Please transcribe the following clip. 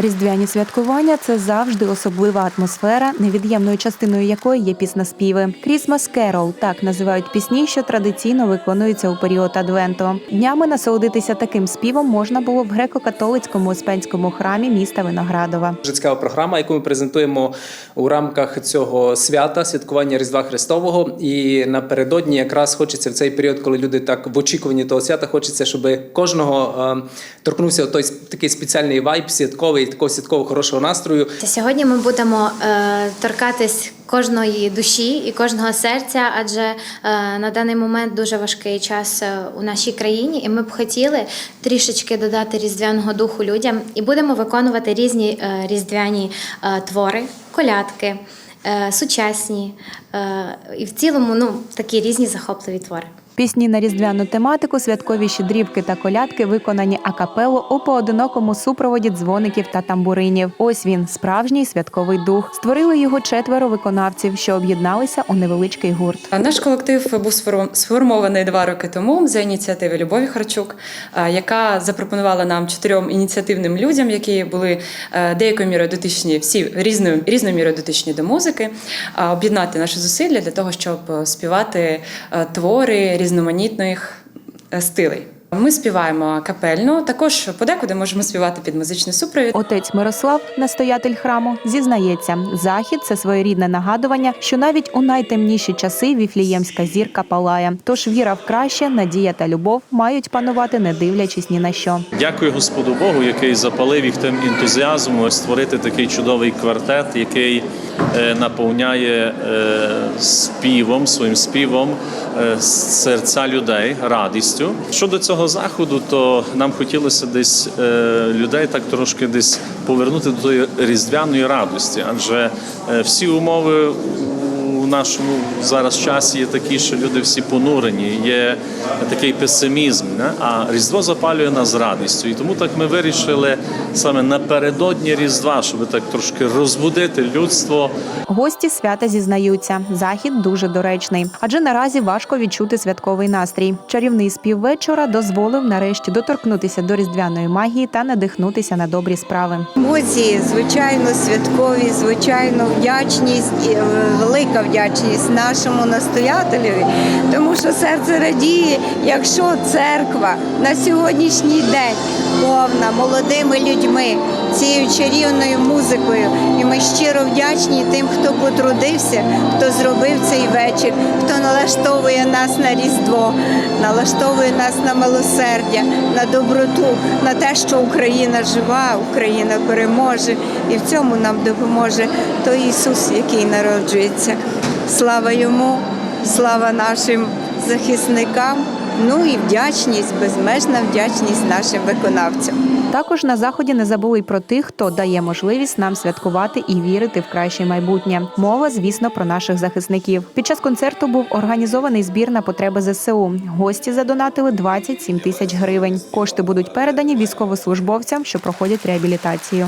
Різдвяні святкування це завжди особлива атмосфера, невід'ємною частиною якої є піснеспіви. Крісмас Керол так називають пісні, що традиційно виконуються у період Адвенту. Днями насолодитися таким співом можна було в греко-католицькому успенському храмі міста Виноградова. Дуже цікава програма, яку ми презентуємо у рамках цього свята, святкування Різдва Христового. І напередодні якраз хочеться в цей період, коли люди так в очікуванні того свята, хочеться, щоб кожного е, торкнувся той такий спеціальний вайб, святковий, такого святкового хорошого настрою. Сьогодні ми будемо е, торкатись кожної душі і кожного серця, адже е, на даний момент дуже важкий час е, у нашій країні, і ми б хотіли трішечки додати різдвяного духу людям і будемо виконувати різні е, різдвяні е, твори, колядки, е, сучасні е, і в цілому ну, такі різні захопливі твори. Пісні на різдвяну тематику, святкові щедрівки та колядки виконані акапело у поодинокому супроводі дзвоників та тамбуринів. Ось він, справжній святковий дух. Створили його четверо виконавців, що об'єдналися у невеличкий гурт. Наш колектив був сформований два роки тому за ініціативи Любові Харчук, яка запропонувала нам чотирьом ініціативним людям, які були е, деякою мірою дотичні, всі різною різною мірою дотичні до музики, об'єднати наші зусилля для того, щоб е, співати е, твори різноманітних е, стилей. Ми співаємо капельно, також подекуди можемо співати під музичний супровід. Отець Мирослав, настоятель храму, зізнається, захід це своєрідне нагадування, що навіть у найтемніші часи віфліємська зірка палає. Тож віра в краще, надія та любов мають панувати, не дивлячись ні на що. Дякую Господу Богу, який запалив їх тим ентузіазмом створити такий чудовий квартет, який е, наповняє е, співом, своїм співом е, серця людей, радістю. Щодо цього заходу, то нам хотілося десь е, людей так трошки десь повернути до тої різдвяної радості, адже е, всі умови нашому зараз часі є такі, що люди всі понурені, є такий песимізм. Не? А Різдво запалює нас з радістю. І тому так ми вирішили саме напередодні Різдва, щоб так трошки розбудити людство. Гості свята зізнаються, захід дуже доречний, адже наразі важко відчути святковий настрій. Чарівний спів вечора дозволив нарешті доторкнутися до різдвяної магії та надихнутися на добрі справи. Емоції, звичайно, святкові, звичайно, вдячність, і, е, велика вдячність нашому настоятелю, тому що серце радіє, якщо церква на сьогоднішній день повна молодими людьми, цією чарівною музикою. І ми щиро вдячні тим, хто потрудився, хто зробив цей вечір, хто налаштовує нас на Різдво, налаштовує нас на милосердя, на доброту, на те, що Україна жива, Україна переможе, і в цьому нам допоможе той Ісус, який народжується. Слава йому, слава нашим захисникам. Ну і вдячність, безмежна вдячність нашим виконавцям. Також на заході не забули й про тих, хто дає можливість нам святкувати і вірити в краще майбутнє. Мова, звісно, про наших захисників. Під час концерту був організований збір на потреби ЗСУ. Гості задонатили 27 тисяч гривень. Кошти будуть передані військовослужбовцям, що проходять реабілітацію.